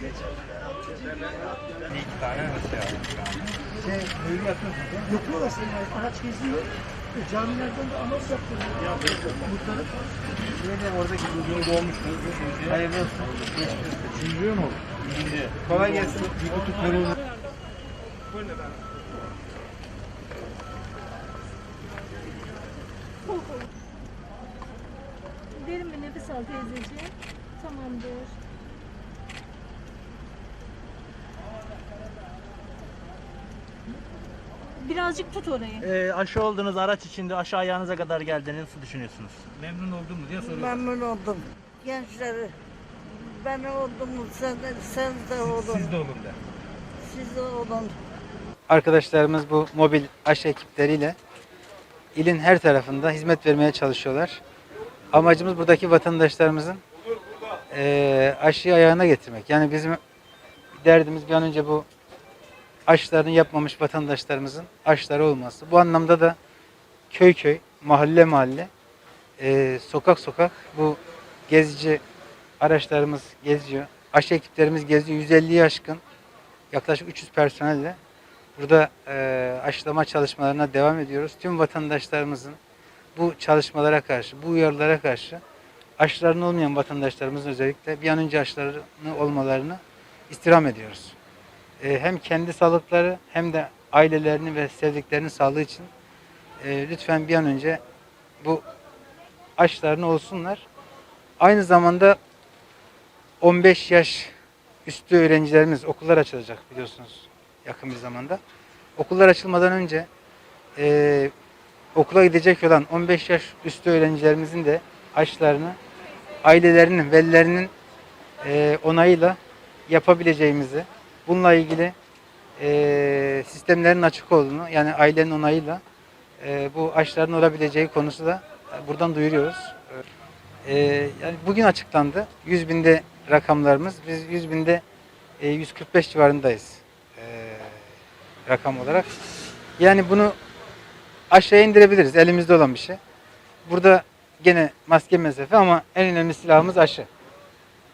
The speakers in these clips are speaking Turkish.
İki tane an. Şey, böyle yapıyorsun. Yapıyor aslında. Araç geziyor. E, camilerden de anons yaptırıyor. Muhtarı. Böyle oradaki çocuğun doğmuştu. Hayırlı olsun. Üçüncü mü? İkinci. Kolay gelsin. Bir kutu peynir. Derin bir nefes al teyzeciğim. Tamamdır. Birazcık tut orayı. Ee, aşı oldunuz, araç içinde aşağı ayağınıza kadar geldiğini nasıl düşünüyorsunuz? Memnun oldun mu diye soruyorum. Memnun oldum. Gençleri ben oldum, sen de, sen de olun. Siz de olun de. Siz de olun. Arkadaşlarımız bu mobil aşı ekipleriyle ilin her tarafında hizmet vermeye çalışıyorlar. Amacımız buradaki vatandaşlarımızın eee aşıyı ayağına getirmek. Yani bizim derdimiz bir an önce bu aşılarını yapmamış vatandaşlarımızın aşıları olması. Bu anlamda da köy köy, mahalle mahalle, eee, sokak sokak bu gezici araçlarımız geziyor. Aşı ekiplerimiz geziyor. 150'yi aşkın yaklaşık 300 personelle Burada eee, aşılama çalışmalarına devam ediyoruz. Tüm vatandaşlarımızın bu çalışmalara karşı, bu uyarılara karşı aşılarının olmayan vatandaşlarımızın özellikle bir an önce aşılarını olmalarını istirham ediyoruz. Eee, hem kendi sağlıkları hem de ailelerinin ve sevdiklerinin sağlığı için eee, lütfen bir an önce bu aşılarını olsunlar. Aynı zamanda 15 yaş üstü öğrencilerimiz okullar açılacak biliyorsunuz yakın bir zamanda. Okullar açılmadan önce eee, okula gidecek olan 15 yaş üstü öğrencilerimizin de aşılarını ailelerinin, velilerinin eee, onayıyla yapabileceğimizi, bununla ilgili eee, sistemlerin açık olduğunu, yani ailenin onayıyla eee, bu aşıların olabileceği konusu da e, buradan duyuruyoruz. Eee, yani bugün açıklandı. 100 binde rakamlarımız. Biz 100 binde e, 145 civarındayız eee, rakam olarak. Yani bunu aşağıya indirebiliriz. Elimizde olan bir şey. Burada gene maske mesafe ama en önemli silahımız aşı.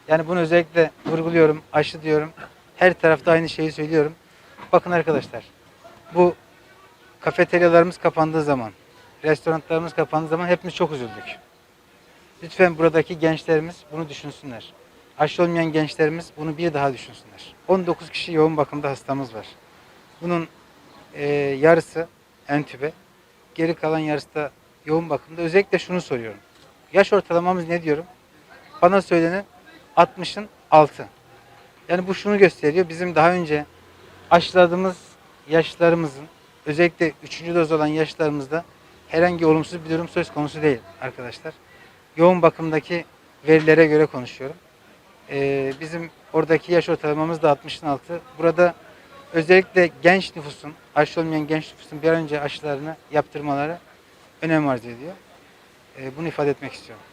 Yani bunu özellikle vurguluyorum, aşı diyorum. Her tarafta aynı şeyi söylüyorum. Bakın arkadaşlar, bu kafeteryalarımız kapandığı zaman, restoranlarımız kapandığı zaman hepimiz çok üzüldük. Lütfen buradaki gençlerimiz bunu düşünsünler. Aşı olmayan gençlerimiz bunu bir daha düşünsünler. 19 kişi yoğun bakımda hastamız var. Bunun e, yarısı entübe, geri kalan yarısı da yoğun bakımda. Özellikle şunu soruyorum. Yaş ortalamamız ne diyorum? Bana söylenen 60'ın altı. Yani bu şunu gösteriyor. Bizim daha önce aşıladığımız yaşlarımızın özellikle 3. doz olan yaşlarımızda herhangi olumsuz bir durum söz konusu değil arkadaşlar. Yoğun bakımdaki verilere göre konuşuyorum. Ee, bizim oradaki yaş ortalamamız da 60'ın altı. Burada özellikle genç nüfusun, aşı olmayan genç nüfusun bir an önce aşılarını yaptırmaları önem arz ediyor. Ee, bunu ifade etmek istiyorum.